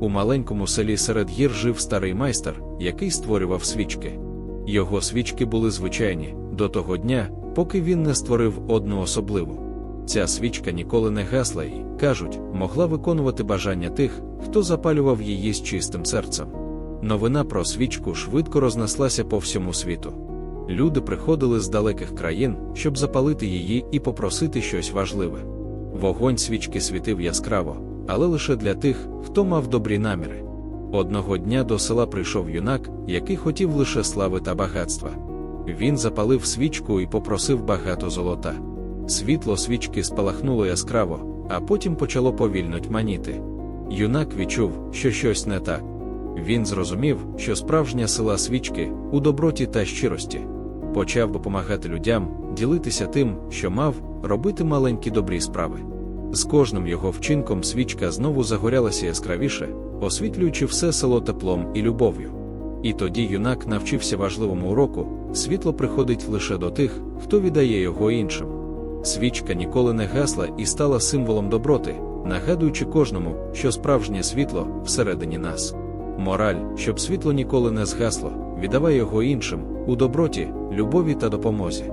У маленькому селі серед гір жив старий майстер, який створював свічки. Його свічки були звичайні до того дня, поки він не створив одну особливу. Ця свічка ніколи не гасла і, кажуть, могла виконувати бажання тих, хто запалював її з чистим серцем. Новина про свічку швидко рознеслася по всьому світу. Люди приходили з далеких країн, щоб запалити її і попросити щось важливе. Вогонь свічки світив яскраво, але лише для тих, хто мав добрі наміри. Одного дня до села прийшов юнак, який хотів лише слави та багатства. Він запалив свічку і попросив багато золота. Світло свічки спалахнуло яскраво, а потім почало повільно тьманіти. Юнак відчув, що щось не так. Він зрозумів, що справжня сила свічки у доброті та щирості. Почав допомагати людям, ділитися тим, що мав, робити маленькі добрі справи. З кожним його вчинком свічка знову загорялася яскравіше, освітлюючи все село теплом і любов'ю. І тоді юнак навчився важливому уроку: світло приходить лише до тих, хто віддає його іншим. Свічка ніколи не гасла і стала символом доброти, нагадуючи кожному, що справжнє світло всередині нас. Мораль, щоб світло ніколи не згасло, віддавай його іншим у доброті, любові та допомозі.